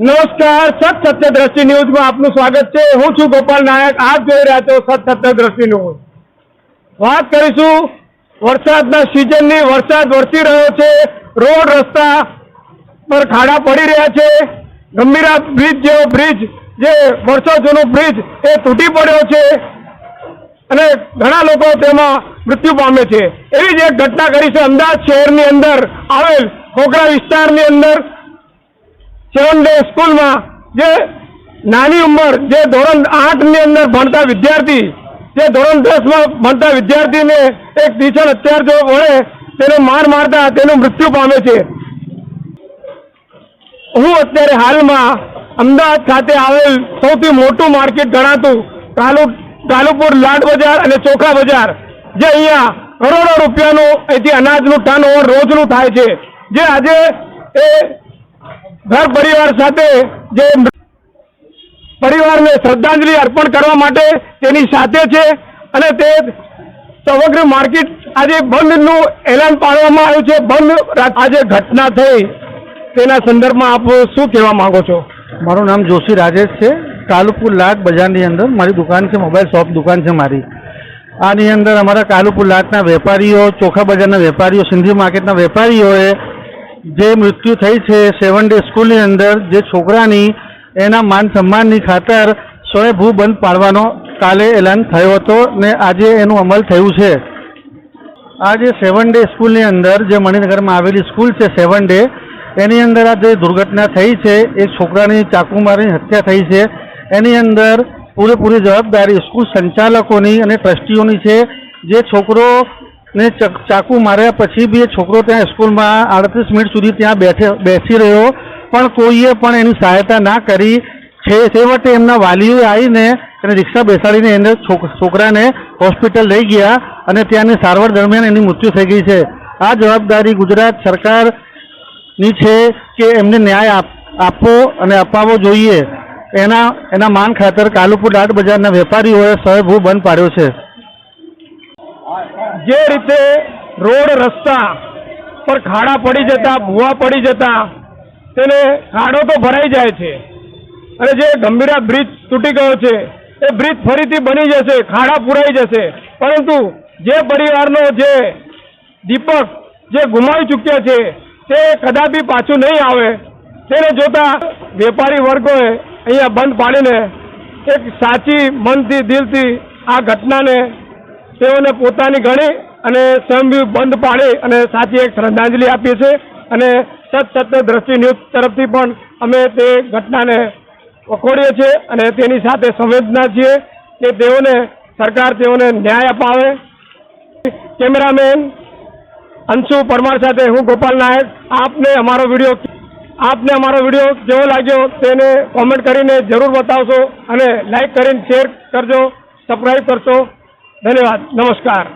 નમસ્કાર, સત સત્ય દ્રષ્ટિ ન્યૂઝમાં આપનું સ્વાગત છે. હું છું ગોપાલ નાયક. આપ જોઈ રહ્યા છો સત સત્ય દ્રષ્ટિ ન્યૂઝ. વાત કરીશું વરસાદના સિઝનની. વરસાદ વરસી રહ્યો છે. રોડ, રસ્તા પર ખાડા પડી રહ્યા છે. ગંભીરા બ્રિજ જેવો બ્રિજ, જે વર્ષો જૂનો બ્રિજ, એ તૂટી પડ્યો છે. અને ઘણા લોકો તેમાં મૃત્યુ પામે છે. એવી જ એક ઘટના કરી છે. અમદાવાદ શહેરની અંદર આવેલ ખોખરા વિસ્તારની અંદર સેવન સ્કૂલમાં જે નાની ઉંમર, જે ધોરણ આઠની અંદર ભણતા વિદ્યાર્થી, જે ધોરણ દસમાં ભણતા વિદ્યાર્થીને એક ટીચર અત્યાર જો વળે, તેને માર મારતા તેનું મૃત્યુ પામે છે. હું અત્યારે હાલમાં અમદાવાદ ખાતે આવેલ સૌથી મોટું માર્કેટ ગણાતું કાલુ કાલુપુર લાડ બજાર અને ચોખા બજાર, જે અહીંયા કરોડો રૂપિયાનું અહીંથી અનાજનું ટર્ન ઓવર રોજનું થાય છે. જે આજે એ ઘર પરિવાર સાથે જે પરિવારને શ્રદ્ધાંજલિ અર્પણ કરવા માટે તેની સાથે છે અને તે સમગ્ર માર્કેટ આજે બંધનું એલાન પાડવામાં આવ્યું છે. બંધ આજે ઘટના થઈ. તેના સંદર્ભમાં આપ શું કહેવા માંગો છો? મારું નામ જોશી રાજેશ છે. કાલુપુર લાટ બજારની અંદર મારી દુકાન છે, મોબાઈલ શોપ દુકાન છે મારી. આની અંદર અમારા કાલુપુર લાટના વેપારીઓ, ચોખા બજારના વેપારીઓ, સિંધી માર્કેટના વેપારીઓએ જે મૃત્યુ થઈ છે સેવન ડે સ્કૂલની અંદર, જે છોકરાની એના માન સન્માનની ખાતર સ્વયંભૂ બંધ પાડવાનો કાલે એલાન થયો હતો ને આજે એનું અમલ થયું છે. આ જે સેવન ડે સ્કૂલની અંદર જે મણિનગરમાં આવેલી સ્કૂલ છે સેવન ડે એની અંદર આ જે દુર્ઘટના થઈ છે, એ છોકરાની ચાકુ મારીની હત્યા થઈ છે. એની અંદર પૂરેપૂરી જવાબદારી સ્કૂલ સંચાલકોની અને ટ્રસ્ટીઓની છે. જે છોકરોને ચ- ચાકુ માર્યા પછી બી એ છોકરો ત્યાં સ્કૂલમાં આડત્રીસ મિનિટ સુધી ત્યાં બેઠે, બેસી રહ્યો. પણ કોઈએ પણ એની સહાયતા ના કરી. છે, છેવટે એમના વાલીઓએ આવીને એને રિક્ષા બેસાડીને એને છોક- છોકરાને હોસ્પિટલ લઈ ગયા અને ત્યાંની સારવાર દરમિયાન એની મૃત્યુ થઈ ગઈ છે. આ જવાબદારી ગુજરાત સરકારની છે કે એમને ન્યાય આપ આપવો અને અપાવવો જોઈએ. એના એના માન ખાતર કાલુપુર દાટ બજારના વેપારીઓએ સ્વયંભૂ બંધ પાડ્યો છે. જે રીતે રોડ રસ્તા પર ખાડા પડી જતા, ભૂવા પડી જતા, તેને ખાડો તો ભરાઈ જાય છે. અને જે ગંભીરા બ્રિજ તૂટી ગયો છે, એ બ્રિજ ફરીથી બની જશે, ખાડા પુરાઈ જશે. પરંતુ જે પરિવારનો જે દીપક જે ગુમાવી ચૂક્યા છે, તે કદાપી પાછું નહીં આવે. તેને જોતા વેપારી વર્ગોએ અહીંયા બંધ પાડીને એક સાચી મનથી દિલથી આ ઘટનાને તેઓને પોતાની ગણી અને સ્વયંભી બંધ પાડી અને સાચી એક શ્રદ્ધાંજલિ આપીએ છીએ. અને સત સત્ય દ્રષ્ટિ ન્યૂઝ તરફથી પણ અમે તે ઘટનાને વખોડીએ છીએ અને તેની સાથે સંવેદના છીએ કે તેઓને સરકાર તેઓને ન્યાય અપાવે. કેમેરામેન અંશુ પરમાર સાથે હું ગોપાલ નાયક. આપને અમારો વીડિયો આપને અમારો વીડિયો કેવો લાગ્યો તેને કોમેન્ટ કરીને જરૂર બતાવશો અને લાઈક કરીને શેર કરજો સબસ્ક્રાઈબ કરશો. ધન્યવાદ નમસ્કાર